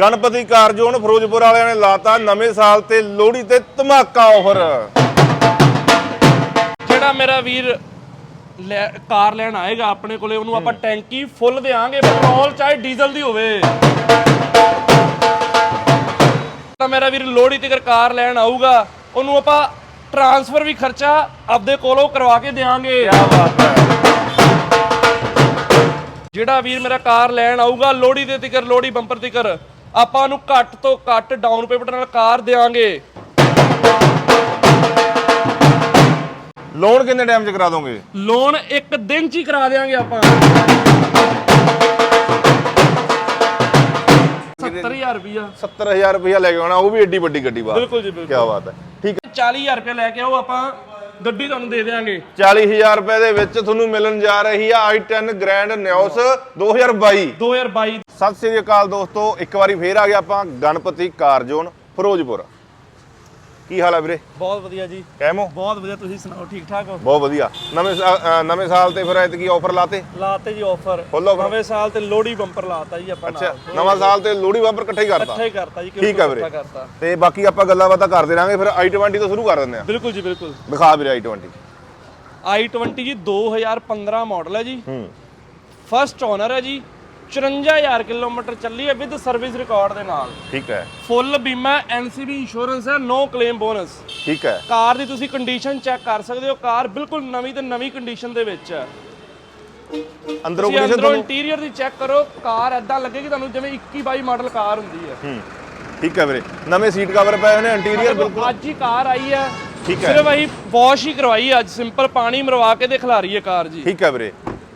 Ganpati car zone Firozpur ਵਾਲਿਆਂ ਨੇ ਲਾਤਾ ਨਵੇਂ ਸਾਲ ਤੇ ਲੋਹੜੀ ਤੇ ਧਮਾਕਾ ਆਫਰ ਜਿਹੜਾ ਮੇਰਾ ਵੀਰ ਲੈ- ਕਾਰ ਲੈਣ ਆਏਗਾ ਆਪਣੇ ਕੋਲੇ ਉਹਨੂੰ ਆਪਾਂ ਟੈਂਕੀ ਫੁੱਲ ਦੇਾਂਗੇ ਪੈਟਰੋਲ ਚਾਹੇ ਡੀਜ਼ਲ ਦੀ ਹੋਵੇ। ਤਾਂ ਮੇਰਾ ਵੀਰ ਲੋਹੜੀ ਤੇ ਕਾਰ ਲੈਣ ਆਊਗਾ ਉਹਨੂੰ ਆਪਾਂ ਟਰਾਂਸਫਰ ਵੀ ਖਰਚਾ ਆਪਦੇ ਕੋਲੋਂ ਕਰਵਾ ਕੇ ਦੇਾਂਗੇ। ਬਾਤ ਹੈ। ਜਿਹੜਾ ਵੀਰ ਮੇਰਾ ਕਾਰ ਲੈਣ ਆਊਗਾ ਲੋਹੜੀ ਦੇ ਤਿਕਰ ਲੋਹੜੀ ਬੰਪਰ ਤਿਕਰ ਆਪਾਂ ਉਹਨੂੰ ਘੱਟ ਤੋਂ ਘੱਟ ਡਾਊਨ ਪੇਮੈਂਟ ਨਾਲ ਕਾਰ ਦੇਾਂਗੇ ਲੋਨ ਕਿੰਨੇ ਟਾਈਮ ਚ ਕਰਾ ਦੋਗੇ? ਲੋਨ ਇੱਕ ਦਿਨ ਚ ਹੀ ਕਰਾ ਦੇਾਂਗੇ ਆਪਾਂ। 70000 ਰੁਪਇਆ 70000 ਰੁਪਇਆ ਲੈ ਕੇ ਆਉਣਾ ਉਹ ਵੀ ਏਡੀ ਵੱਡੀ ਗੱਡੀ ਬਾਤ। ਬਿਲਕੁਲ ਜੀ ਕੀ ਬਿਲਕੁਲ ਬਾਤ ਹੈ। ਠੀਕ 40000 ਰੁਪਏ ਲੈ ਕੇ ਆਓ ਆਪਾਂ ਗੱਡੀ ਤੁਹਾਨੂੰ ਦੇ ਹੈ 40000 ਰੁਪਏ ਦੇ ਵਿੱਚ ਤੁਹਾਨੂੰ ਮਿਲਣ ਜਾ ਰਹੀ ਆ i10 ਗ੍ਰੈਂਡ ਨਿਓਸ 2022 2022 ਸਤਿ ਸ੍ਰੀ ਅਕਾਲ ਦੋਸਤੋ ਇੱਕ ਵਾਰੀ ਫੇਰ ਆ ਗਿਆ ਆਪਾਂ ਗਣਪਤੀ ਕਾਰ ਜ਼ੋਨ ਫਿਰੋਜ਼ਪੁਰ। ਕੀ ਹਾਲ ਹੈ ਵੀਰੇ? ਬਹੁਤ ਵਧੀਆ ਜੀ। ਕਹਿਮੋ ਬਹੁਤ ਵਧੀਆ ਤੁਸੀਂ ਸੁਣਾਓ ਠੀਕ ਠਾਕ ਹੋ? ਬਹੁਤ ਵਧੀਆ। ਨਵੇਂ ਸਾ- ਅ, ਨਵੇਂ ਸਾਲ ਤੇ ਫਿਰ ਐਤਕੀ ਆਫਰ ਲਾਤੇ? ਲਾਤੇ ਜੀ ਆਫਰ Full offer? ਨਵੇਂ ਸਾਲ ਤੇ ਲੋਹੜੀ ਬੰਪਰ ਲਾਤਾ ਜੀ ਆਪਾਂ ਅੱਛਾ ਨਾਲ। ਨਵਾਂ ਸਾਲ ਤੇ ਲੋਹੜੀ ਵਾਪਰ ਇਕੱਠਾ ਹੀ ਕਰਤਾ? ਇਕੱਠਾ ਹੀ ਕਰਤਾ ਜੀ ਠੀਕ ਹੈ ਵੀਰੇ। ਇਕੱਠਾ ਕਰਤਾ। ਤੇ ਬਾਕੀ ਆਪਾਂ ਗੱਲਾਂ ਬਾਤਾਂ ਕਰਦੇ ਰਾਂਗੇ ਫਿਰ i20 ਤੋਂ ਸ਼ੁਰੂ ਕਰ ਦਿੰਦੇ ਆ। ਬਿਲਕੁਲ ਜੀ ਬਿਲਕੁਲ। ਦਿਖਾ ਵੀਰੇ i20 i20 ਜੀ 2015 ਮਾਡਲ ਹੈ ਜੀ। ਹੂੰ। ਫਸਟ ਓਨਰ ਹੈ ਜੀ। 54000 ਕਿਲੋਮੀਟਰ ਚੱਲੀ ਹੈ ਵਿਦ ਸਰਵਿਸ ਰਿਕਾਰਡ ਦੇ ਨਾਲ। ਠੀਕ ਹੈ। ਫੁੱਲ ਬੀਮਾ ਐਨਸੀਬੀ ਇੰਸ਼ੋਰੈਂਸ ਹੈ ਨੋ ਕਲੇਮ ਬੋਨਸ ਠੀਕ ਹੈ। ਕਾਰ ਦੀ ਤੁਸੀਂ ਕੰਡੀਸ਼ਨ ਚੈੱਕ ਕਰ ਸਕਦੇ ਹੋ। ਕਾਰ ਬਿਲਕੁਲ ਨਵੀਂ ਤੇ ਨਵੀਂ ਕੰਡੀਸ਼ਨ ਦੇ ਵਿੱਚ ਹੈ। ਅੰਦਰੋਂ ਕੰਡੀਸ਼ਨ ਤੁਹਾਨੂੰ ਇੰਟੀਰੀਅਰ ਦੀ ਚੈੱਕ ਕਰੋ। ਕਾਰ ਐਦਾਂ ਲੱਗੇਗੀ ਤੁਹਾਨੂੰ ਜਿਵੇਂ 21 22 ਮਾਡਲ ਕਾਰ ਹੁੰਦੀ ਹੈ। ਹੂੰ। ਠੀਕ ਹੈ ਵੀਰੇ। ਨਵੇਂ ਸੀਟ ਕਵਰ ਪਏ ਹੋਏ ਨੇ ਇੰਟੀਰੀਅਰ ਬਿਲਕੁਲ। ਅੱਜ ਹੀ ਕਾਰ ਆਈ ਹੈ। ਠੀਕ ਹੈ। ਸਿਰਫ ਅਸੀਂ ਵਾਸ਼ ਹੀ ਕਰਵਾਈ ਅੱਜ। ਸਿੰਪਲ ਪਾਣੀ ਮਰਵਾ ਕੇ ਤੇ ਖਿਲਾਰੀ ਹੈ ਕਾਰ ਜੀ। ਠੀਕ ਹੈ ਵੀਰੇ।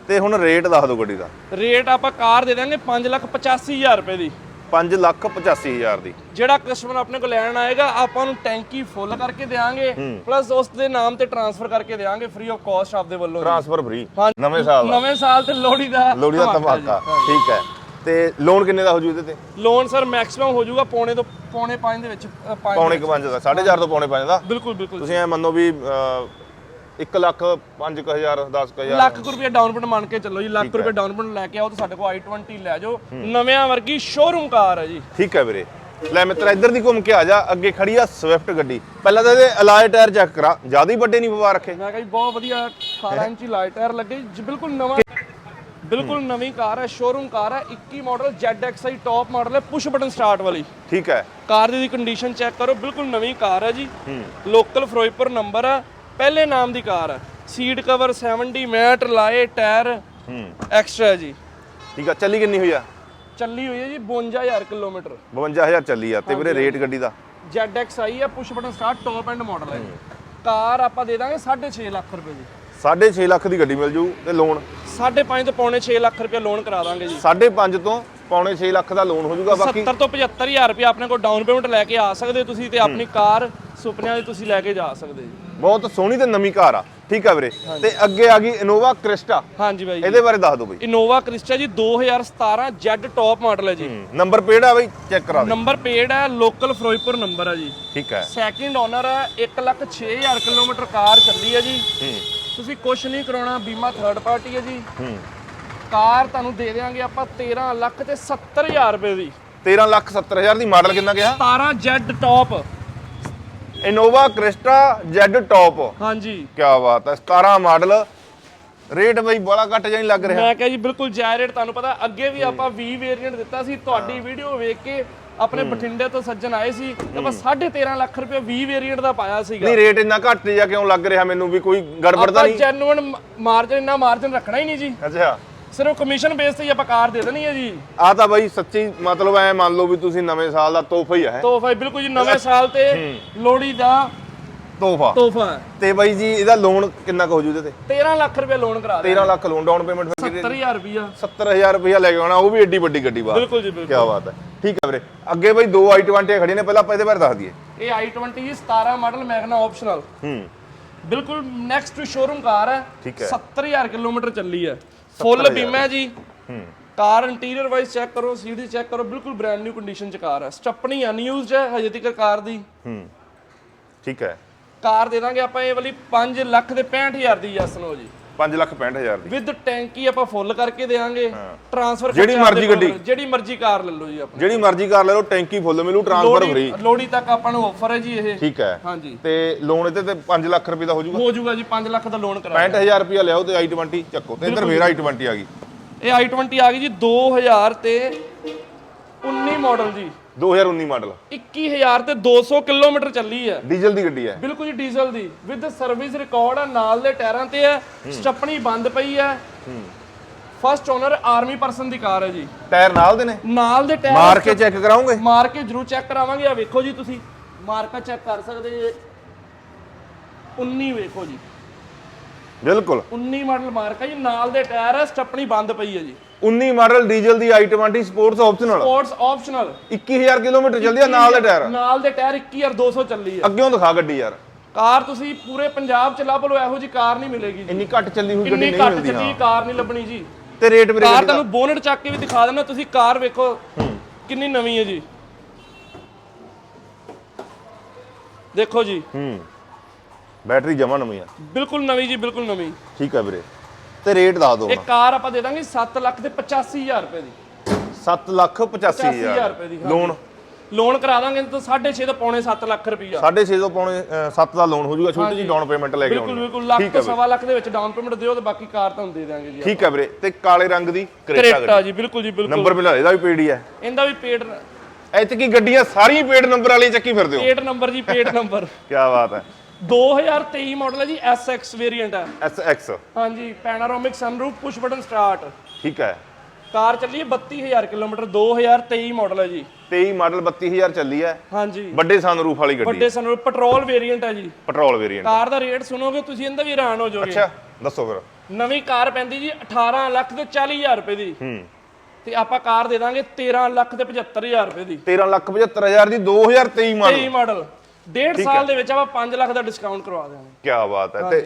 ਤੇ ਹੁਣ ਰੇਟ ਦੱਸ ਦਿਓ ਗੱਡੀ ਦਾ। ਰੇਟ ਆਪਾਂ ਕਾਰ ਦੇ ਦਾਂਗੇ 585000 ਰੁਪਏ ਦੀ। 5 ਲੱਖ 85000 ਦੀ। ਜਿਹੜਾ ਕਸਟਮਰ ਆਪਣੇ ਕੋਲ ਲੈਣ ਆਏਗਾ ਆਪਾਂ ਨੂੰ ਟੈਂਕੀ ਫੁੱਲ ਕਰਕੇ ਦੇਾਂਗੇ ਪਲੱਸ ਉਸ ਦੇ ਨਾਮ ਤੇ ਟ੍ਰਾਂਸਫਰ ਕਰਕੇ ਦੇਾਂਗੇ ਫ੍ਰੀ ਆਫ ਕਾਸਟ ਆਪਦੇ ਵੱਲੋਂ। ਟ੍ਰਾਂਸਫਰ ਫ੍ਰੀ ਨਵੇਂ ਸਾਲ ਦਾ। ਨਵੇਂ ਸਾਲ ਤੇ ਲੋਹੜੀ ਦਾ ਲੋਹੜੀ ਦਾ ਧਮਾਕਾ ਠੀਕ ਹੈ। ਤੇ ਲੋਨ ਕਿੰਨੇ ਦਾ ਹੋ ਜੂ ਇਹਦੇ ਤੇ? ਲੋਨ ਸਰ ਮੈਕਸਿਮਮ ਹੋ ਜਾਊਗਾ ਪੌਣੇ ਤੋਂ ਪੌਣੇ 5 ਦੇ ਵਿੱਚ ਪੌਣੇ 5 ਦਾ। 4.5 ਤੋਂ ਪੌਣੇ 5 ਦਾ? ਬਿਲਕੁਲ ਬਿਲਕੁਲ। ਤੁਸੀਂ ਐ ਮੰਨੋ ਵੀ 1 ਲੱਖ 5000 10000 ਲੱਖ ਕੁ ਰੁਪਏ ਡਾਊਨ ਪੇਮੈਂਟ ਮੰਨ ਕੇ ਚੱਲੋ ਜੀ ਲੱਖ ਰੁਪਏ ਡਾਊਨ ਪੇਮੈਂਟ ਲੈ ਕੇ ਆਓ ਤਾਂ ਸਾਡੇ ਕੋਲ i20 ਲੈ ਜਾਓ। ਨਵਿਆਂ ਵਰਗੀ ਸ਼ੋਰੂਮ ਕਾਰ ਹੈ ਜੀ। ਠੀਕ ਹੈ ਵੀਰੇ। ਲੈ ਮਿੱਤਰ ਇੱਧਰ ਦੀ ਘੁੰਮ ਕੇ ਆ ਜਾ ਅੱਗੇ ਖੜੀ ਆ ਸਵਿਫਟ ਗੱਡੀ। ਪਹਿਲਾਂ ਤਾਂ ਇਹਦੇ ਅਲਾਈ ਟਾਇਰ ਚੈੱਕ ਕਰਾ ਜ਼ਿਆਦਾ ਹੀ ਵੱਡੇ ਨਹੀਂ ਪਵਾ ਰੱਖੇ। ਮੈਂ ਕਿਹਾ ਜੀ ਬਹੁਤ ਵਧੀਆ 18 ਇੰਚੀ ਲਾਈਟ ਟਾਇਰ ਲੱਗੇ। ਜੀ ਬਿਲਕੁਲ ਨਵਾਂ ਬਿਲਕੁਲ ਨਵੀਂ ਕਾਰ ਹੈ ਸ਼ੋਰੂਮ ਕਾਰ ਹੈ 21 ਮਾਡਲ ZXi ਟੌਪ ਮਾਡਲ ਹੈ ਪੁਸ਼ ਬਟਨ ਸਟਾਰਟ ਵਾਲੀ। ਠੀਕ ਹੈ। ਕਾਰ ਦੀ ਕੰਡੀਸ਼ਨ ਚੈੱਕ ਕਰੋ ਬਿਲਕੁਲ ਨਵੀਂ ਕਾਰ ਹੈ ਜੀ। ਲੋਕਲ ਫਿਰੋਜ਼ਪੁਰ ਨੰਬਰ ਹੈ। ਪਹਿਲੇ ਨਾਮ ਦੀ ਕਾਰ ਹੈ। ਸੀਟ ਕਵਰ 70 ਮੈਟ ਲਾਏ ਟਾਇਰ ਹੂੰ। ਐਕਸਟਰਾ ਜੀ। ਠੀਕ ਆ ਚੱਲੀ ਕਿੰਨੀ ਹੋਈ ਆ? ਚੱਲੀ ਹੋਈ ਹੈ ਜੀ 52000 ਕਿਲੋਮੀਟਰ। 52000 ਚੱਲੀ ਆ ਤੇ ਵੀਰੇ ਰੇਟ ਗੱਡੀ ਦਾ? ZXi ਹੈ push button start top end model ਹੈ ਕਾਰ ਆਪਾਂ ਦੇ ਦਾਂਗੇ 6.5 ਲੱਖ ਰੁਪਏ ਦੀ। 6.5 ਲੱਖ ਦੀ ਗੱਡੀ ਮਿਲ ਜੂ ਤੇ ਲੋਨ 5.5 ਤੋਂ ਪੌਣੇ 6 ਲੱਖ ਰੁਪਏ ਲੋਨ ਕਰਾ ਦਾਂਗੇ ਜੀ। 5.5 ਤੋਂ ਪੌਣੇ 6 ਲੱਖ ਦਾ ਲੋਨ ਹੋ ਜੂਗਾ ਬਾਕੀ? 70 ਤੋਂ 75000 ਰੁਪਏ ਆਪਣੇ ਕੋਲ ਡਾਊਨ ਪੇਮੈਂਟ ਲੈ ਕੇ ਆ ਸਕਦੇ ਤੁਸੀਂ ਤੇ ਆਪਣੀ ਕਾਰ ਸੁਪਨਿਆਂ ਦੀ ਤੁਸੀਂ ਲੈ ਕੇ ਜਾ ਸਕਦੇ ਜੀ। ਬਹੁਤ ਸੋਹਣੀ ਤੇ ਨਵੀਂ ਕਾਰ ਆ। ਠੀਕ ਆ ਵੀਰੇ। ਤੇ ਅੱਗੇ ਆ ਗਈ ਇਨੋਵਾ ਕ੍ਰਿਸਟਾ ਹਾਂਜੀ ਬਾਈ ਇਹਦੇ ਬਾਰੇ ਦੱਸ ਦਿਓ ਬਈ। ਇਨੋਵਾ ਕ੍ਰਿਸਟਾ ਜੀ 2017 Z ਟੌਪ ਮਾਡਲ ਹੈ ਜੀ। ਨੰਬਰ ਪਲੇਟ ਆ ਬਈ ਚੈੱਕ ਕਰਾ ਦੇ ਨੰਬਰ ਪੇਡ ਹੈ ਲੋਕਲ ਫਿਰੋਜ਼ਪੁਰ ਨੰਬਰ ਹੈ ਜੀ। ਠੀਕ ਹੈ। ਸੈਕਿੰਡ ਓਨਰ ਹੈ 1 ਲੱਖ 6000 ਕਿਲੋਮੀਟਰ ਕਾਰ ਚੱਲੀ ਹੈ ਜੀ। ਤੁਸੀਂ ਕੁਝ ਨਹੀਂ ਕਰਾਉਣਾ ਬੀਮਾ ਥਰਡ ਪਾਰਟੀ ਹੈ ਜੀ। ਕਾਰ ਤੁਹਾਨੂੰ ਦੇ ਦੇਵਾਂਗੇ ਆਪਾਂ 13 ਲੱਖ ਤੇ 70000 ਰੁਪਏ ਦੀ। 13 ਲੱਖ 70 ਹਜ਼ਾਰ ਦੀ ਮਾਡਲ ਕਿੰਨਾ ਗਿਆ 17 Z top Innova Crysta Z top ਹਾਂਜੀ। ਕੀ ਬਾਤ ਹੈ 17 ਮਾਡਲ। ਰੇਟ ਬਈ ਬੜਾ ਘੱਟ ਨਹੀਂ ਲੱਗ ਰਿਹਾ। ਮੈਂ ਕਿਹਾ ਜੀ ਬਿਲਕੁਲ ਜਾਇਜ਼ ਰੇਟ ਤੁਹਾਨੂੰ ਪਤਾ ਅੱਗੇ ਵੀ ਆਪਾਂ 20 ਵੇਰੀਐਂਟ ਦਿੱਤਾ ਸੀ ਤੁਹਾਡੀ ਵੀਡੀਓ ਵੇਖ ਕੇ ਆਪਣੇ ਬਠਿੰਡੇ ਤੋਂ ਸੱਜਣ ਆਏ ਸੀ ਆਪਾਂ 13.5 ਲੱਖ ਰੁਪਏ 20 ਵੇਰੀਐਂਟ ਦਾ ਪਾਇਆ ਸੀਗਾ। ਨਹੀਂ ਰੇਟ ਇੰਨਾ ਘੱਟ ਜਿਹਾ ਕਿਉਂ ਲੱਗ ਰਿਹਾ ਮੈਨੂੰ ਵੀ ਕੋਈ ਗੜਬੜ ਤਾਂ ਆਪਾਂ ਨਹੀਂ ਜੈਨੂਇਨ ਮਾਰਜਨ ਇੰਨਾ ਮਾਰਜਨ ਰੱਖਣਾ ਹੀ ਨਹੀਂ ਜੀ। ਅੱਛਾ। ਸਿਰਫ ਕਮਿਸ਼ਨ ਬੇਸ ਤੇ ਹੀ ਆਪਾਂ ਕਾਰ ਦੇ ਦੇਣੀ ਹੈ ਜੀ। ਆ ਤਾਂ ਬਈ ਸੱਚੀ ਮਤਲਬ ਐ ਮੰਨ ਲਓ ਵੀ ਤੁਸੀਂ ਨਵੇਂ ਸਾਲ ਦਾ ਤੋਹਫਾ ਹੀ ਹੈ। ਤੋਹਫਾ ਬਿਲਕੁਲ ਜੀ ਨਵੇਂ ਸਾਲ ਤੇ ਲੋਹੜੀ ਦਾ ਤੋਹਫਾ। ਤੋਹਫਾ। ਤੇ ਬਾਈ ਜੀ ਇਹਦਾ ਲੋਨ ਕਿੰਨਾ ਕੁ ਹੋ ਜੂ ਇਹਦੇ ਤੇ? 13 ਲੱਖ ਰੁਪਏ ਲੋਨ ਕਰਾ ਦੇ 13 ਲੱਖ ਲੋਨ ਡਾਊਨ ਪੇਮੈਂਟ ਫਿਰ 70000 ਰੁਪਿਆ 70000 ਰੁਪਇਆ ਲੈ ਕੇ ਆਉਣਾ ਉਹ ਵੀ ਏਡੀ ਵੱਡੀ ਗੱਡੀ ਬਾਤ ਬਿਲਕੁਲ ਜੀ ਕੀ ਬਿਲਕੁਲ ਬਾਤ ਹੈ। ਠੀਕ ਹੈ ਵੀਰੇ। ਅੱਗੇ ਬਈ ਦੋ i20 ਖੜੀਆਂ ਨੇ ਪਹਿਲਾਂ ਆਪਾਂ ਇਹਦੇ ਬਾਰੇ ਦੱਸ ਦਈਏ। ਇਹ i20 ਜੀ 17 ਮਾਡਲ ਮੈਗਨਾ ਆਪਸ਼ਨਲ ਹੂੰ। ਬਿਲਕੁਲ ਨੈਕਸਟ ਟੂ ਸ਼ੋਰੂਮ ਕਾਰ ਹੈ। 70000 ਕਿਲੋਮੀਟਰ ਚੱਲੀ ਹੈ। ਫੁੱਲ ਬੀਮਾ ਹੈ ਜੀ। ਹੂੰ। ਕਾਰ ਇੰਟੀਰੀਅਰ ਵਾਈਜ਼ ਚੈੱਕ ਕਰੋ ਸੀਡੀ ਚੈੱਕ ਕਰੋ ਬਿਲਕੁਲ ਬ੍ਰੈਂਡ ਨਿਊ ਕੰਡੀਸ਼ਨ ਚ ਕਾਰ ਹੈ। ਸਟੱਪਣੀ ਅਨਯੂਜ਼ਡ ਹੈ ਹਜੇ ਤੱਕ ਕਾਰ ਦੀ। ਹੂੰ। ਠੀਕ ਹੈ। ਕਾਰ ਦੇ ਦਾਂਗੇ ਆਪਾਂ ਇਹ ਵਾਲੀ 5 ਲੱਖ ਦੇ 65000 ਦੀ ਯਸਨੋ ਜੀ। 5 ਲੱਖ 65000 ਦੀ। ਵਿਦ ਟੈਂਕੀ ਆਪਾਂ ਫੁੱਲ ਕਰਕੇ ਦੇਵਾਂਗੇ। ਟਰਾਂਸਫਰ ਜਿਹੜੀ ਮਰਜ਼ੀ ਗੱਡੀ। ਜਿਹੜੀ ਮਰਜ਼ੀ ਕਾਰ ਲੈ ਲਓ ਜੀ ਆਪਣੀ। ਜਿਹੜੀ ਮਰਜ਼ੀ ਕਾਰ ਲੈ ਲਓ ਟੈਂਕੀ ਫੁੱਲ ਮਿਲੂ ਟਰਾਂਸਫਰ ਫ੍ਰੀ ਲੋੜੀ ਤੱਕ ਆਪਾਂ ਨੂੰ ਆਫਰ ਹੈ ਜੀ ਇਹ। ਠੀਕ ਹੈ। ਹਾਂਜੀ। ਤੇ ਲੋਨ ਇਹਦੇ ਤੇ 5 ਲੱਖ ਰੁਪਏ ਦਾ ਹੋ ਜਾਊਗਾ। ਹੋ ਜਾਊਗਾ ਜੀ 5 ਲੱਖ ਦਾ ਲੋਨ ਕਰਾਂਗੇ। 65000 ਰੁਪਏ ਲਿਆਓ ਤੇ i20 ਚੱਕੋ। ਤੇ ਇੱਧਰ ਫੇਰ i20 ਆ ਗਈ। ਇਹ i20 ਆ ਗਈ ਜੀ 2000 ਤੇ 19 ਮਾਡਲ ਜੀ। 2019 ਮਾਡਲ। 21000 ਤੇ 200 ਕਿਲੋਮੀਟਰ ਚੱਲੀ ਹੈ। ਡੀਜ਼ਲ ਦੀ ਗੱਡੀ ਹੈ। ਬਿਲਕੁਲ ਜੀ ਡੀਜ਼ਲ ਦੀ। ਵਿਦ ਸਰਵਿਸ ਰਿਕਾਰਡ ਆ ਨਾਲ ਦੇ ਟਾਇਰਾਂ ਤੇ ਹੈ। ਸਟੱਪਣੀ ਬੰਦ ਪਈ ਹੈ। ਫਸਟ ਓਨਰ ਆਰਮੀ ਪਰਸਨ ਦੀ ਕਾਰ ਹੈ ਜੀ। ਟਾਇਰ ਨਾਲ ਦੇ ਨੇ? ਨਾਲ ਦੇ ਟਾਇਰ ਮਾਰ ਕੇ ਚੈੱਕ ਕਰਾਉਂਗੇ ਮਾਰ ਕੇ ਜਰੂਰ ਚੈੱਕ ਕਰਾਵਾਂਗੇ। ਆ ਵੇਖੋ ਜੀ ਤੁਸੀਂ। ਮਾਰਕਾ ਚੈੱਕ ਕਰ ਸਕਦੇ ਜੇ। 19 ਵੇਖੋ ਜੀ। ਬਿਲਕੁਲ। 19 ਮਾਡਲ ਮਾਰਕਾ ਜੀ ਨਾਲ ਦੇ ਟਾਇਰ ਹੈ ਸਟੱਪਣੀ ਬੰਦ ਪਈ ਹੈ ਜੀ। 19 ਮਾਡਲ ਡੀਜ਼ਲ ਦੀ i20 sports optional sports optional 21000 kilometre ਚੱਲਦੀ ਆ ਨਾਲ ਦੇ ਟਾਇਰ। ਨਾਲ ਦੇ ਟਾਇਰ 21200 ਚੱਲੀ ਹੈ ਅੱਗਿਓਂ ਦਿਖਾ ਗੱਡੀ ਯਾਰ। ਕਾਰ ਤੁਸੀਂ ਪੂਰੇ ਪੰਜਾਬ ਚ ਲੱਭ ਲਓ ਇਹੋ ਜੀ ਕਾਰ ਨਹੀਂ ਮਿਲੇਗੀ ਜੀ। ਇੰਨੀ ਘੱਟ ਚੱਲੀ ਹੋਈ ਗੱਡੀ ਨਹੀਂ ਘੱਟ ਮਿਲਦੀ ਚੱਲੀ ਹਾਂ। ਕਾਰ ਨਹੀਂ ਲੱਭਣੀ ਜੀ। ਤੇ ਰੇਟ ਵੀਰੇ ਕਾਰ ਤੁਹਾਨੂੰ ਬੋਨਟ ਚੱਕ ਕੇ ਵੀ ਦਿਖਾ ਦਿੰਦਾ ਤੁਸੀਂ ਕਾਰ ਵੇਖੋ ਕਿੰਨੀ ਨਵੀਂ ਹੈ ਜੀ। ਦੇਖੋ ਜੀ। ਹੂੰ। ਬੈਟਰੀ ਜਮਾ ਨਵੀਂ ਆ। ਬਿਲਕੁਲ ਨਵੀਂ ਜੀ ਬਿਲਕੁਲ ਨਵੀਂ। ਠੀਕ ਆ ਵੀਰੇ। ਤੇ ਰੇਟ ਦੱਸ ਦਿਓ ਇਹ ਕਾਰ ਆਪਾਂ ਦੇ ਦਾਂਗੇ 7 ਲੱਖ ਤੇ 85000 ਰੁਪਏ ਦੀ। 7 ਲੱਖ 85000 85000 ਰੁਪਏ ਦੀ ਲੋਨ ਲੋਨ ਕਰਾ ਦਾਂਗੇ ਤਾਂ 6.5 ਤੋਂ ਪੌਣੇ 7 ਲੱਖ ਰੁਪਈਆ। 6.5 ਤੋਂ ਪੌਣੇ 7 ਦਾ ਲੋਨ ਹੋ ਜਾਊਗਾ ਛੋਟੀ ਜਿਹੀ ਡਾਊਨ ਪੇਮੈਂਟ ਲੈ ਕੇ ਬਿਲਕੁਲ ਆਉਣੀ ਬਿਲਕੁਲ ਲੱਖ ਤੋਂ ਸਵਾ ਲੱਖ ਦੇ ਵਿੱਚ ਡਾਊਨ ਪੇਮੈਂਟ ਦਿਓ ਤੇ ਬਾਕੀ ਕਾਰ ਤੁਹਾਨੂੰ ਦੇ ਦਾਂਗੇ ਜੀ ਠੀਕ ਹੈ ਵੀਰੇ। ਤੇ ਕਾਲੇ ਰੰਗ ਦੀ ਕਰੇਟਾ ਜੀ ਬਿਲਕੁਲ ਜੀ ਬਿਲਕੁਲ। ਨੰਬਰ ਮਿਲਾ ਇਹਦਾ ਵੀ ਪੇਡ ਹੀ ਹੈ ਇਹਦਾ ਵੀ ਪੇਡ ਐਤਕੀ ਗੱਡੀਆਂ ਸਾਰੀਆਂ ਪੇਡ ਨੰਬਰ ਵਾਲੀ ਚੱਕੀ ਫਿਰਦੇ ਹੋ। ਪੇਡ ਨੰਬਰ ਜੀ ਪੇਡ ਨੰਬਰ। ਕੀ ਬਾਤ ਹੈ। 2023 ਮਾਡਲ ਹੈ ਜੀ SX ਵੇਰੀਐਂਟ ਹੈ। SX ਹਾਂਜੀ panoramic sunroof push button start ਠੀਕ ਹੈ। ਕਾਰ ਚੱਲੀ ਹੈ 32000 ਕਿਲੋਮੀਟਰ 2023 ਮਾਡਲ ਹੈ ਜੀ। 23 ਮਾਡਲ 32000 ਚੱਲੀ ਹੈ। ਹਾਂਜੀ। ਵੱਡੇ ਸਨਰੂਫ ਵਾਲੀ ਗੱਡੀ ਵੱਡੇ ਸਨਰੂਫ ਪੈਟਰੋਲ ਵੇਰੀਐਂਟ ਹੈ ਜੀ। ਪੈਟਰੋਲ ਵੇਰੀਐਂਟ ਕਾਰ ਦਾ ਰੇਟ ਸੁਣੋਗੇ ਤੁਸੀਂ ਇਹਦਾ ਵੀ ਹੈਰਾਨ ਹੋ ਜਾਓਗੇ। ਅੱਛਾ ਦੱਸੋ ਫਿਰ। ਨਵੀਂ ਕਾਰ ਪੈਂਦੀ ਜੀ 18 ਲੱਖ ਤੇ 40000 ਰੁਪਏ ਦੀ। ਹੂੰ। ਤੇ ਆਪਾਂ ਕਾਰ ਦੇ ਦਾਂਗੇ 13 ਲੱਖ ਤੇ 75000 ਰੁਪਏ ਦੀ। 13 ਲੱਖ 75000 ਦੀ 2023 ਮਾਡਲ। 23 ਮਾਡਲ। ਡੇਢ ਸਾਲ ਦੇ ਵਿੱਚ ਆਪਾਂ 5 ਲੱਖ ਦਾ ਡਿਸਕਾਊਂਟ ਕਰਵਾ ਦਿਆਂਗੇ ਕੀ ਬਾਤ ਹੈ। ਤੇ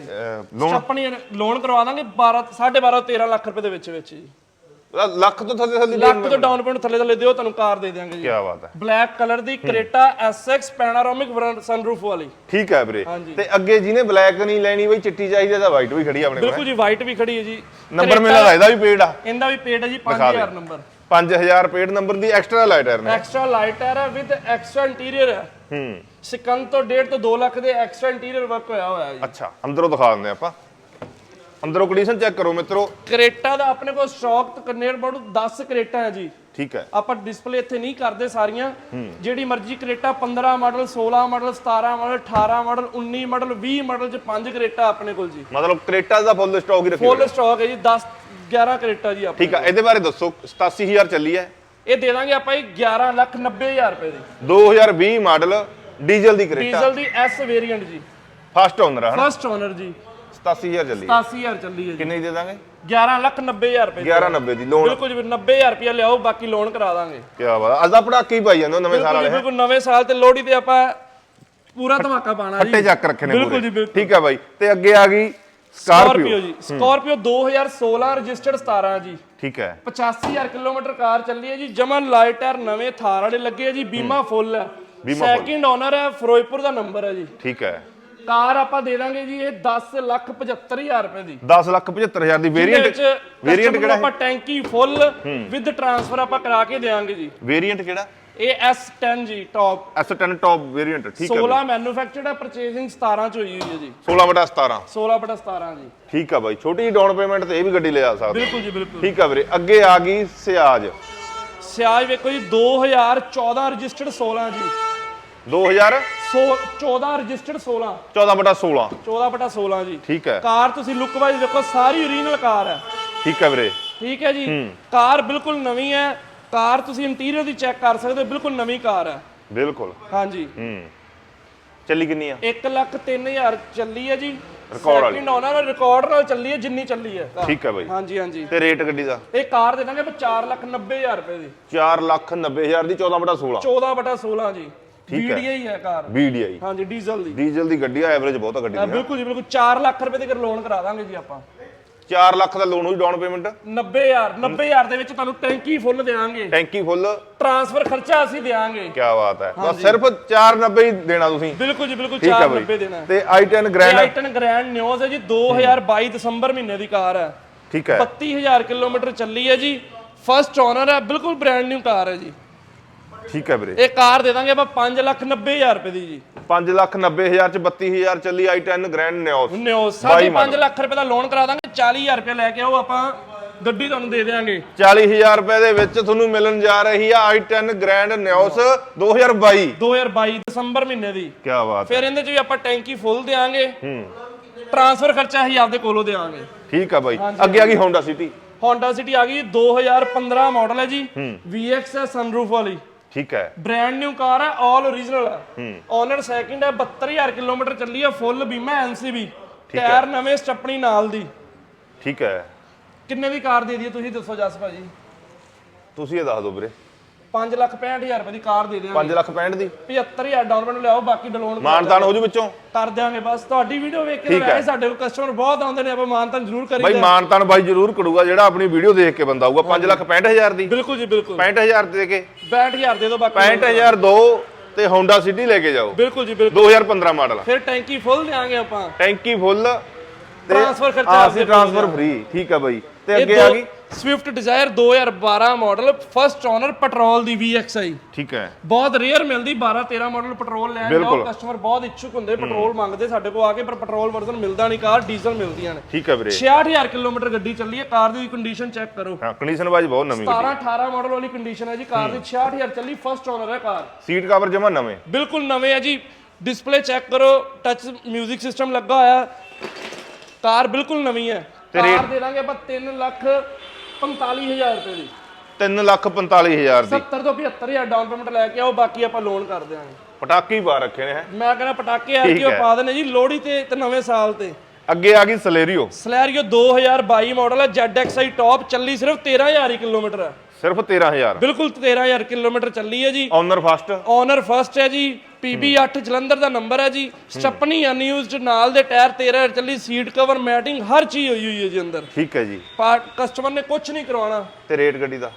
ਲੋਨ ਆਪਣੀ ਲੋਨ ਕਰਵਾ ਦਾਂਗੇ 12 12.5 13 ਲੱਖ ਰੁਪਏ ਦੇ ਵਿੱਚ ਵਿੱਚ ਜੀ। ਲੱਖ ਤੋਂ ਥੱਲੇ ਥੱਲੇ ਲੱਖ ਤੋਂ ਡਾਊਨ ਪੇਮੈਂਟ ਥੱਲੇ ਥੱਲੇ ਦਿਓ ਤੁਹਾਨੂੰ ਕਾਰ ਦੇ ਦਿਆਂਗੇ ਜੀ। ਕੀ ਬਾਤ ਹੈ। ਬਲੈਕ ਕਲਰ ਦੀ ਕ੍ਰੇਟਾ SX ਪੈਨਾਰੋਮਿਕ ਸਨਰੂਫ ਵਾਲੀ। ਠੀਕ ਹੈ ਵੀਰੇ। ਤੇ ਅੱਗੇ ਜਿਹਨੇ ਬਲੈਕ ਨਹੀਂ ਲੈਣੀ ਬਈ ਚਿੱਟੀ ਚਾਹੀਦੀ ਹੈ ਤਾਂ ਵਾਈਟ ਵੀ ਖੜੀ ਆਪਣੇ ਕੋਲ। ਬਿਲਕੁਲ ਜੀ ਵਾਈਟ ਵੀ ਖੜੀ ਹੈ ਜੀ। ਨੰਬਰ ਮਿਲਦਾ ਇਹਦਾ ਵੀ ਪੇਡ ਆ। ਇਹਦਾ ਵੀ ਪੇਡ ਹੈ ਜੀ 5000 ਨੰਬਰ 5000 ਪੇਡ ਨੰਬਰ ਦੀ ਐਕਸਟਰਾ ਲਾਈਟਰ ਨੇ। ਐਕਸਟਰਾ ਲਾਈਟ ਟਾਇਰ ਹੈ ਵਿਦ ਐਕਸਟਰਾ ਇੰਟੀਰੀਅਰ ਹੈ। ਹੂੰ। ਸਿਕੰਦ ਤੋਂ 1.5 ਤੋਂ 2 ਲੱਖ ਦੇ ਐਕਸਟਰਾ ਇੰਟੀਰੀਅਰ ਵਰਕ ਹੋਇਆ ਹੋਇਆ ਹੈ ਜੀ। ਅੱਛਾ ਅੰਦਰੋਂ ਦਿਖਾ ਦਿੰਦੇ ਆਪਾਂ। ਅੰਦਰੋਂ ਕੰਡੀਸ਼ਨ ਚੈੱਕ ਕਰੋ ਮਿੱਤਰੋ। ਕਰੇਟਾ ਦਾ ਆਪਣੇ ਕੋਲ ਸਟਾਕ ਕੰਨੇਰ ਬੜੂ 10 ਕਰੇਟਾ ਹੈ ਜੀ। ਠੀਕ ਹੈ। ਆਪਾਂ ਡਿਸਪਲੇ ਇੱਥੇ ਨਹੀਂ ਕਰਦੇ ਸਾਰੀਆਂ। ਜਿਹੜੀ ਮਰਜ਼ੀ Creta 15 model 16 model 17 model 18 model 19 model 20 model ਚ ਪੰਜ ਕਰੇਟਾ ਆਪਣੇ ਕੋਲ ਜੀ। ਮਤਲਬ ਕਰੇਟਾ ਦਾ ਫੁੱਲ ਸਟਾਕ ਹੀ ਰੱਖਿਆ ਫੁੱਲ ਸਟਾਕ ਹੈ। ਜੀ 10 11 ਕਰੇਟਾ ਜੀ ਆਪਣੇ ਠੀਕ ਹੈ ਇਹਦੇ ਬਾਰੇ ਦੱਸੋ 87000 ਚੱਲੀ ਹੈ। ਇਹ ਦੇ ਦਾਂਗੇ ਆਪਾਂ ਇਹ 11 ਲੱਖ 90 ਹਜ਼ਾਰ ਰੁਪਏ ਦੀ। 2020 ਮਾਡਲ ਡੀਜ਼ਲ ਦੀ ਕਰੇਟਾ ਡੀਜ਼ਲ ਦੀ ਐਸ ਵੇਰੀਐਂਟ ਜੀ। ਫਸਟ ਓਨਰ ਹੈ ਫਸਟ ਓਨਰ ਜੀ। 87000 ਚੱਲੀ ਹੈ 87000 ਚੱਲੀ ਹੈ ਜੀ। ਕਿੰਨੇ ਦੀ ਦੇ ਦਾਂਗੇ? 11 ਲੱਖ 90 ਹਜ਼ਾਰ ਰੁਪਏ ਦੀ। 1190 ਦੀ ਲੋਨ ਬਿਲਕੁਲ ਜੀ 90000 ਰੁਪਏ ਲਿਆਓ ਬਾਕੀ ਲੋਨ ਕਰਾ ਦਾਂਗੇ। ਕੀ ਬਾਤ ਅੱਜ ਦਾ ਪੜਾਕੇ ਪਾਈ ਜਾਂਦੇ ਨਵੇਂ ਸਾਲ ਬਿਲਕੁਲ ਜੀ, ਵਾਲੇ ਬਿਲਕੁਲ ਨਵੇਂ ਸਾਲ ਤੇ ਲੋਹੜੀ ਤੇ ਆਪਾਂ ਪੂਰਾ ਧਮਾਕਾ ਪਾਣਾ ਜੀ। ਫੱਟੇ ਚੱਕ ਰੱਖੇ ਨੇ ਬਿਲਕੁਲ। ਜੀ, ਬਿਲਕੁਲ। ਠੀਕ ਹੈ ਬਾਈ। ਤੇ ਅੱਗੇ ਆ ਗਈ ਸਕਾਰਪੀਓ ਜੀ। ਸਕਾਰਪੀਓ 2016 ਰਜਿਸਟਰਡ 17 ਜੀ। ਠੀਕ ਹੈ। 85000 ਕਿਲੋਮੀਟਰ ਕਾਰ ਚੱਲੀ ਹੈ ਜੀ। ਜਮਨ ਲਾਈਟ ਟਾਇਰ ਨਵੇਂ ਥਾਰ ਵਾਲੇ ਲੱਗੇ ਆ ਜੀ। ਬੀਮਾ ਫੁੱਲ ਹੈ। ਸੈਕਿੰਡ ਓਨਰ ਹੈ। ਫਿਰੋਜ਼ਪੁਰ ਦਾ ਨੰਬਰ ਹੈ ਜੀ। ਠੀਕ ਹੈ। ਕਾਰ ਆਪਾਂ ਦੇ ਦਾਂਗੇ ਜੀ ਇਹ 10 ਲੱਖ 75000 ਰੁਪਏ ਦੀ। 10 ਲੱਖ 75000 ਦੀ ਵੇਰੀਐਂਟ ਵੇਰੀਐਂਟ ਕਿਹੜਾ ਆਪਾਂ ਟੈਂਕੀ ਫੁੱਲ ਵਿਦ ਟਰਾਂਸਫਰ ਆਪਾਂ ਕਰਾ ਕੇ ਦੇਵਾਂਗੇ ਜੀ। ਵੇਰੀਐਂਟ ਕਿਹੜਾ? ਇਹ S10 ਜੀ ਟੌਪ S10 ਟੌਪ ਵੇਰੀਐਂਟ ਠੀਕ ਹੈ 16 ਮੈਨੂਫੈਕਚਰਡ ਹੈ ਪਰਚੇਸਿੰਗ 17 ਚ ਹੋਈ ਹੋਈ ਹੈ ਜੀ। 16 ਬਟਾ 17 16 ਬਟਾ 17 ਜੀ। ਠੀਕ ਆ ਬਾਈ ਛੋਟੀ ਜਿਹੀ ਡਾਊਨ ਪੇਮੈਂਟ ਤੇ ਇਹ ਵੀ ਗੱਡੀ ਲਿਆ ਸਕਦੇ ਬਿਲਕੁਲ ਜੀ ਬਿਲਕੁਲ। ਠੀਕ ਆ ਵੀਰੇ ਅੱਗੇ ਆ ਗਈ ਸਿਆਜ। ਸਿਆਜ ਵੇਖੋ ਜੀ 2014 ਰਜਿਸਟਰਡ 16 ਜੀ। 2000 ਸੋ 14 ਰਜਿਸਟਰਡ 16 14 ਬਟਾ 16 14 ਬਟਾ 16 ਜੀ। ਠੀਕ ਹੈ। ਕਾਰ ਤੁਸੀਂ ਲੁੱਕ ਵਾਈਜ਼ ਦੇਖੋ ਸਾਰੀ ਓਰੀਜਨਲ ਕਾਰ ਹੈ। ਠੀਕ ਹੈ ਵੀਰੇ। ਠੀਕ ਹੈ ਜੀ। ਕਾਰ ਬਿਲਕੁਲ ਨਵੀਂ ਹੈ। ਕਾਰ ਤੁਸੀਂ ਇੰਟੀਰੀਅਰ ਦੀ ਚੈੱਕ ਕਰ ਸਕਦੇ ਹੋ ਬਿਲਕੁਲ ਨਵੀਂ ਕਾਰ ਹੈ। ਬਿਲਕੁਲ। ਹਾਂਜੀ। ਹੂੰ। ਚੱਲੀ ਕਿੰਨੀ ਆ? 1 ਲੱਖ 3000 ਚੱਲੀ ਹੈ ਜੀ। Record ਵਾਲੀ। ਸੈਕਿੰਡ ਓਨਰ ਰਿਕਾਰਡ ਨਾਲ ਚੱਲੀ ਹੈ ਜਿੰਨੀ ਚੱਲੀ ਹੈ। ਕਾਰ। ਠੀਕ ਹੈ ਬਾਈ। ਹਾਂਜੀ ਹਾਂਜੀ। ਤੇ ਰੇਟ ਗੱਡੀ ਦਾ? ਇਹ ਕਾਰ ਦੇ ਦਾਂਗੇ 4 ਲੱਖ 90000 ਰੁਪਏ ਦੀ। 4 ਲੱਖ 90000 ਦੀ 14 ਬਟਾ 16 14 ਬਟਾ 16 ਜੀ। ਠੀਕ ਹੈ। VDI ਹੈ ਕਾਰ। VDI ਹਾਂਜੀ ਡੀਜ਼ਲ ਦੀ। ਡੀਜ਼ਲ ਦੀ ਗੱਡੀ ਆ ਐਵਰੇਜ ਬਹੁਤ ਆ ਗੱਡੀ ਦੀ। ਬਿਲਕੁਲ ਜੀ ਬਿਲਕੁਲ। 4 ਲੱਖ ਰੁਪਏ ਦੇ ਲੋਨ ਕਰਾ ਦਾਂਗੇ ਜੀ ਆਪਾਂ। 4 ਲੱਖ ਦਾ ਲੋਨ ਹੋਈ ਡਾਊਨ ਪੇਮੈਂਟ 90000 90000 ਦੇ ਵਿੱਚ ਤੁਹਾਨੂੰ ਟੈਂਕੀ ਫੁੱਲ ਦੇਵਾਂਗੇ। ਟੈਂਕੀ ਫੁੱਲ। ਟਰਾਂਸਫਰ ਖਰਚਾ ਅਸੀਂ ਦੇਵਾਂਗੇ। ਕੀ ਬਾਤ ਹੈ। ਬਸ ਸਿਰਫ 490 ਹੀ ਦੇਣਾ ਤੁਸੀਂ। ਬਿਲਕੁਲ ਜੀ ਬਿਲਕੁਲ ਠੀਕ ਹੈ 490 ਬਈ ਦੇਣਾ। ਤੇ i10 ਇਹ ਗ੍ਰੈਂਡ ਆਈਟਨ ਗ੍ਰੈਂਡ ਨਿਊਜ਼ ਹੈ ਜੀ 2022 ਦਸੰਬਰ ਮਹੀਨੇ ਦੀ ਕਾਰ ਹੈ। ਠੀਕ ਹੈ। 32000 ਕਿਲੋਮੀਟਰ ਚੱਲੀ ਹੈ ਜੀ। ਫਸਟ ਓਨਰ ਹੈ ਬਿਲਕੁਲ ਬ੍ਰਾਂਡ ਨਿਊ ਕਾਰ ਹੈ ਜੀ। ਠੀਕ ਹੈ ਵੀਰੇ। ਇਹ ਕਾਰ ਦੇ ਦਾਂਗੇ ਆਪਾਂ 590000 ਰੁਪਏ ਦੀ ਜੀ। 5 ਲੱਖ 90 ਹਜ਼ਾਰ ਚ 32000 ਚੱਲੀ i10 ਗ੍ਰੈਂਡ ਨਿਓਸ ਨਿਊਜ਼ ਬਾਈ 5.5 ਲੱਖ ਰੁਪਏ ਦਾ ਲੋਨ ਕਰਾ ਦਾਂਗੇ। 40000 ਰੁਪਏ ਲੈ ਕੇ ਆਓ ਆਪਾਂ ਗੱਡੀ ਤੁਹਾਨੂੰ ਦੇ ਦੇਵਾਂਗੇ 40000 ਰੁਪਏ ਦੇ ਵਿੱਚ ਤੁਹਾਨੂੰ ਮਿਲਣ ਜਾ ਰਹੀ ਆ i10 ਗ੍ਰੈਂਡ ਨਿਓਸ 2022 2022 ਦਸੰਬਰ ਮਹੀਨੇ ਦੀ। ਕੀ ਬਾਤ ਹੈ। ਫਿਰ ਇਹਦੇ ਚ ਵੀ ਆਪਾਂ ਟੈਂਕੀ ਫੁੱਲ ਦੇਵਾਂਗੇ ਹੂੰ। ਟਰਾਂਸਫਰ ਖਰਚਾ ਅਸੀਂ ਆਪਦੇ ਕੋਲੋਂ ਦੇਵਾਂਗੇ ਠੀਕ ਆ ਬਾਈ। ਅੱਗੇ ਆ ਗਈ ਹੋਂਡਾ ਸਿਟੀ Honda City ਆ ਗਈ 2015 ਮਾਡਲ ਹੈ ਜੀ। VX ਹੈ ਸਨਰੂਫ ਵਾਲੀ। ਠੀਕ ਹੈ। ਬ੍ਰਾਂਡ ਨਿਊ ਕਾਰ ਹੈ ਆਲ ਓਰੀਜਨਲ ਹੈ। ਓਨਰ ਸੈਕਿੰਡ ਹੈ 72000 ਕਿਲੋਮੀਟਰ ਚੱਲੀ ਹੈ ਫੁੱਲ ਬੀਮਾ ਐਨਸੀਬੀ ਟਾਇਰ ਨਵੇਂ ਸਟੱਪਣੀ ਨਾਲ ਦੀ। ਠੀਕ ਹੈ। ਕਿੰਨੇ ਦੀ ਕਾਰ ਦੇ ਦਈਏ ਤੁਸੀਂ ਦੱਸੋ ਜਸ ਭਾਜੀ। ਤੁਸੀਂ ਇਹ ਦੱਸ ਦਿਓ ਵੀਰੇ। 5 ਲੱਖ 65000 ਰੁਪਏ ਦੀ ਕਾਰ ਦੇ ਦਿਆਂਗੇ। 5 ਲੱਖ 65 ਦੀ? 75000 ਡਾਊਨ ਪੇਮੈਂਟ ਲਿਆਓ ਬਾਕੀ ਡਲੋਨ ਮਾਨਤਾਨ ਹੋ ਜੂ ਵਿੱਚੋਂ। ਕਰ ਦਿਆਂਗੇ ਬਸ ਤੁਹਾਡੀ ਵੀਡੀਓ ਵੇਖ ਕੇ ਵੈਸੇ ਸਾਡੇ ਕੋਲ ਕਸਟਮਰ ਬਹੁਤ ਆਉਂਦੇ ਨੇ ਆਪਾਂ ਮਾਨਤਾਨ ਜ਼ਰੂਰ ਬਾਈ ਕਰੀਦਾ ਮਾਨਤਾਨ ਬਾਈ ਜ਼ਰੂਰ ਕਰੂਗਾ ਜਿਹੜਾ ਆਪਣੀ ਵੀਡੀਓ ਦੇਖ ਕੇ ਬੰਦਾ ਆਊਗਾ 5 ਲੱਖ 65000 ਦੀ। ਬਿਲਕੁਲ ਜੀ ਬਿਲਕੁਲ। 65000 ਦੇ ਕੇ। 65000 ਦੇ ਦਿਓ ਬਾਕੀ 65000 ਦੋ ਤੇ ਹੋਂਡਾ ਸਿਟੀ ਲੈ ਕੇ ਜਾਓ। ਬਿਲਕੁਲ ਜੀ ਬਿਲਕੁਲ। 2015 ਮਾਡਲ ਫਿਰ ਟੈਂਕੀ ਫੁੱਲ ਦੇਾਂਗੇ ਆਪਾਂ। ਟੈਂਕੀ ਫੁੱਲ Transfer ਖਰਚਾ ਅਸੀਂ ਟ੍ਰਾਂਸਫਰ ਫ੍ਰੀ ਠੀਕ ਆ ਬਾਈ। ਤੇ ਅੱਗੇ ਆ ਗਈ। Swift Dzire 2012 model first owner petrol ਦੀ VXI ਠੀਕ ਹੈ। ਬਹੁਤ ਰੇਅਰ ਮਿਲਦੀ 12 13 ਮਾਡਲ ਪੈਟਰੋਲ ਲੈਣ ਬਿਲਕੁਲ। ਕਸਟਮਰ ਬਹੁਤ ਇੱਛੁਕ ਹੁੰਦੇ ਪੈਟਰੋਲ ਮੰਗਦੇ ਸਾਡੇ ਕੋਲ ਆ ਕੇ ਪਰ ਪੈਟਰੋਲ ਵਰਜ਼ਨ ਮਿਲਦਾ ਨਹੀਂ ਕਾਰ ਡੀਜ਼ਲ ਮਿਲਦੀਆਂ ਨੇ। ਠੀਕ ਹੈ ਵੀਰੇ। 66000 ਕਿਲੋਮੀਟਰ ਗੱਡੀ ਚੱਲੀ ਹੈ ਕਾਰ ਦੀ ਕੰਡੀਸ਼ਨ ਚੈੱਕ ਕਰੋ। ਹਾਂ ਕੰਡੀਸ਼ਨ ਵਾਈਜ਼ ਬਹੁਤ ਨਵੀਂ ਗੱਡੀ। 17 18 ਮਾਡਲ ਵਾਲੀ ਕੰਡੀਸ਼ਨ ਹੈ ਜੀ ਕਾਰ ਦੀ 66000 ਚੱਲੀ ਫਸਟ ਓਨਰ ਹੈ ਕਾਰ। ਸੀਟ ਕਵਰ ਜਮਾ ਨਵੇਂ। ਬਿਲਕੁਲ ਨਵੇਂ ਹੈ ਜੀ। ਡਿਸਪਲੇ ਚੈੱਕ ਕਰੋ ਟੱਚ 뮤직 ਸਿਸਟਮ ਲੱਗਾ ਹੋਇਆ। ਕਾਰ ਬਿਲਕੁਲ ਨਵੀਂ ਹੈ। ਕਾਰ ਦੇ ਦਾਂਗੇ ਆਪਾਂ 3 ਲੱਖ 45000 ਰੁਪਏ ਦੀ। 3 ਲੱਖ 45000 ਦੀ। 70 ਤੋਂ 75000 ਡਾਊਨ ਪੇਮੈਂਟ ਲੈ ਕੇ ਆਓ ਬਾਕੀ ਆਪਾਂ ਲੋਨ ਕਰ ਦਿਆਂਗੇ। ਪਟਾਕੀ ਪਾ ਰੱਖੇ ਨੇ ਹੈ। ਮੈਂ ਕਹਿੰਦਾ ਪਟਾਕੇ ਆ ਕੇ ਪਾ ਦੇਣੇ ਜੀ ਲੋਹੜੀ ਤੇ ਤੇ ਨਵੇਂ ਸਾਲ ਤੇ। ਅੱਗੇ ਆ ਗਈ ਸਲੇਰੀਓ। ਸਲੈਰੀਓ 2022 ਮਾਡਲ ਹੈ ZXi ਟੌਪ ਚੱਲੀ ਸਿਰਫ 13000 ਹੀ ਕਿਲੋਮੀਟਰ ਹੈ। ਸਿਰਫ 13000 ਬਿਲਕੁਲ 13000 ਕਿਲੋਮੀਟਰ ਚੱਲੀ ਹੈ ਜੀ। ਓਨਰ ਫਸਟ ਓਨਰ ਫਸਟ ਹੈ ਜੀ। PB8 ਜਲੰਧਰ ਦਾ ਨੰਬਰ ਹੈ ਜੀ। ਸਟੱਪਨੀ ਅਨਯੂਜ਼ਡ ਨਾਲ ਦੇ ਟਾਇਰ 13000 ਚੱਲੀ। ਸੀਟ ਕਵਰ ਮੈਟਿੰਗ ਹਰ ਚੀਜ਼ ਹੋਈ ਹੋਈ ਹੈ ਜੀ ਅੰਦਰ। ਠੀਕ ਹੈ ਜੀ। ਕਸਟਮਰ ਨੇ ਕੁਝ ਨਹੀਂ ਕਰਵਾਉਣਾ। ਤੇ ਰੇਟ ਗੱਡੀ ਦਾ?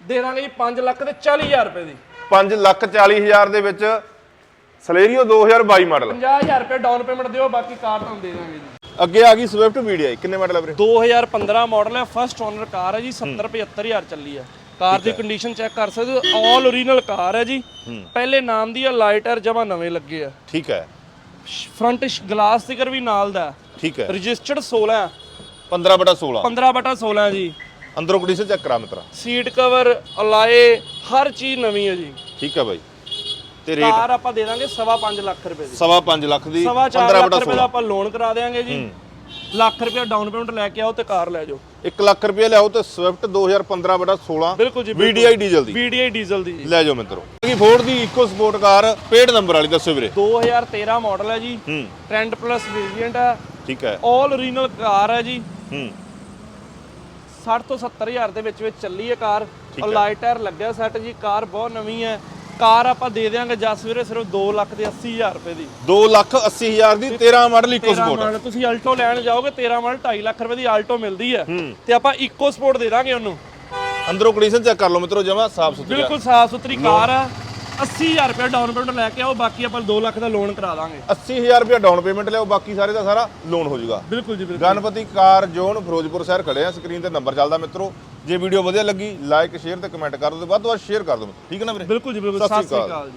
ਦੇ ਦਾਂਗੇ ਜੀ 5 ਲੱਖ ਤੇ 40000 ਰੁਪਏ ਦੀ। 5 ਲੱਖ 40000 ਦੇ ਵਿੱਚ ਸਲੇਰੀਓ 2022 ਮਾਡਲ। 50000 ਰੁਪਏ ਡਾਊਨ ਪੇਮੈਂਟ ਦਿਓ ਬਾਕੀ ਕਾਰ ਤੁਹਾਨੂੰ ਦੇ ਦਾਂਗੇ ਜੀ। ਅੱਗੇ ਆ ਗਈ ਸਵਿਫਟ ਵੀਡੀਆਈ ਕਿੰਨੇ ਮਾਡਲ ਵੀਰੇ? 2015 ਮਾਡਲ ਹੈ। ਫਸਟ ਓਨਰ ਕਾਰ ਹੈ ਜੀ 70 75000 ਚੱਲੀ ਹੈ। ਕਾਰ ਦੀ ਕੰਡੀਸ਼ਨ ਚੈੱਕ ਕਰ ਸਕਦੇ ਹੋ। ਆਲ ਓਰੀਜਨਲ ਕਾਰ ਹੈ ਜੀ। ਪਹਿਲੇ ਨਾਮ ਦੀ ਹੈ ਲਾਈਟਰ ਜਮਾ ਨਵੇਂ ਲੱਗੇ ਆ। ਠੀਕ ਹੈ। ਫਰੰਟ ਗਲਾਸ ਸਟicker ਵੀ ਨਾਲ ਦਾ ਠੀਕ ਹੈ। ਰਜਿਸਟਰਡ 16 ਹੈ। 15 ਬਟਾ 16 15 ਬਟਾ 16 ਹੈ ਜੀ। ਅੰਦਰੋਂ ਕੰਡੀਸ਼ਨ ਚੈੱਕ ਕਰਾ ਮਿੱਤਰਾ। ਸੀਟ ਕਵਰ ਅਲਾਏ ਹਰ ਚੀਜ਼ ਨਵੀਂ ਹੈ ਜੀ। ਠੀਕ ਹੈ ਬਾਈ। ਤੇ ਰੇਟ ਕਾਰ ਆਪਾਂ ਦੇ ਦਾਂਗੇ ਸਵਾ 5 ਲੱਖ ਰੁਪਏ ਦੀ। ਸਵਾ 5 ਲੱਖ ਦੀ। ਸਵਾ 4 15 ਲੱਖ ਬਟਾ ਰੁਪਏ ਦਾ ਆਪਾਂ ਲੋਨ ਕਰਾ ਦੇਾਂਗੇ ਜੀ। ਲੱਖ ਰੁਪਏ ਡਾਊਨ ਪੇਮੈਂਟ ਲੈ ਕੇ ਆਓ ਤੇ ਕਾਰ ਲੈ ਜਾਓ। 1 ਲੱਖ ਰੁਪਏ ਲਿਆਓ ਤੇ ਸਵਿਫਟ 2015 ਬਟਾ 16 ਬਿਲਕੁਲ ਜੀ VDI ਡੀਜ਼ਲ ਦੀ। VDI ਡੀਜ਼ਲ ਦੀ ਜੀ। ਲੈ ਜਾਓ ਮਿੱਤਰੋ। ਕੀ ਫੋਰਡ ਦੀ ਇਕੋ ਸਪੋਰਟ ਕਾਰ ਪੇਡ ਨੰਬਰ ਵਾਲੀ ਦੱਸੋ ਵੀਰੇ। 2013 ਮਾਡਲ ਹੈ ਜੀ। ਹੂੰ। ਟ੍ਰੈਂਡ ਪਲੱਸ ਵੇਰੀਐਂਟ ਹੈ। ਠੀਕ ਹੈ। ਆਲ ਓਰੀਜਨਲ ਕਾਰ ਹੈ ਜੀ। ਹੂੰ। 60 ਤੋਂ 70000 ਦੇ ਵਿੱਚ ਵਿੱਚ ਚੱਲੀ ਹੈ ਕਾਰ। ਅਲਾਈ ਟਾਇਰ ਲੱਗਿਆ ਸੈੱਟ ਜੀ। ਕਾਰ ਬਹੁਤ ਨਵੀਂ ਹੈ। ਕਾਰ ਆਪਾਂ ਦੇ ਦੇਵਾਂਗੇ ਜਸ ਵੀਰੇ ਸਿਰਫ 2 ਲੱਖ ਦੇ 80000 ਰੁਪਏ ਦੀ। 2 ਲੱਖ 80 ਹਜ਼ਾਰ ਦੀ 13 ਮਾਡਲ ਇਕੋ 13 ਸਪੋਰਟ ਤੁਸੀਂ ਆਲਟੋ ਲੈਣ ਜਾਓਗੇ 13 ਮਾਡਲ 2.5 ਲੱਖ ਰੁਪਏ ਦੀ ਆਲਟੋ ਮਿਲਦੀ ਹੈ। ਤੇ ਆਪਾਂ ਇਕੋ ਸਪੋਰਟ ਦੇ ਦਾਂਗੇ ਉਹਨੂੰ। ਅੰਦਰੋਂ ਕੰਡੀਸ਼ਨ ਚੈੱਕ ਕਰ ਲਓ ਮਿੱਤਰੋ ਜਮਾ ਸਾਫ਼ ਸੁਥਰੀ ਬਿਲਕੁਲ ਸਾਫ਼ ਸੁਥਰੀ ਕਾਰ ਹੈ 80000 ਰੁਪਏ ਡਾਊਨ ਪੇਮੈਂਟ ਲੈ ਕੇ ਆਓ ਬਾਕੀ ਆਪਾਂ 2 ਲੱਖ ਦਾ ਲੋਨ ਕਰਾ ਦਾਂਗੇ। 80000 ਰੁਪਏ ਡਾਊਨ ਪੇਮੈਂਟ ਲਿਆਓ ਬਾਕੀ ਸਾਰੇ ਦਾ ਸਾਰਾ ਲੋਨ ਹੋ ਜਾਊਗਾ। ਬਿਲਕੁਲ ਜੀ ਬਿਲਕੁਲ। ਗਣਪਤੀ ਕਾਰ ਜ਼ੋਨ ਫਿਰੋਜ਼ਪੁਰ ਸ਼ਹਿਰ ਖੜੇ ਆ ਸਕਰੀਨ ਤੇ ਨੰਬਰ ਚੱਲਦਾ ਮਿੱਤਰੋ। ਜੇ ਵੀਡੀਓ ਵਧੀਆ ਲੱਗੀ ਲਾਈਕ ਸ਼ੇਅਰ ਤੇ ਕਮੈਂਟ ਕਰ ਦਿਓ ਤੇ ਵੱਧ ਤੋਂ ਵੱਧ ਸ਼ੇਅਰ ਕਰ ਦਿਓ। ਠੀਕ ਹੈ ਨਾ ਵੀਰੇ? ਬਿਲਕੁਲ ਜੀ ਬਿਲਕੁਲ। ਸਤਿ ਸ਼੍ਰੀ ਅਕਾਲ।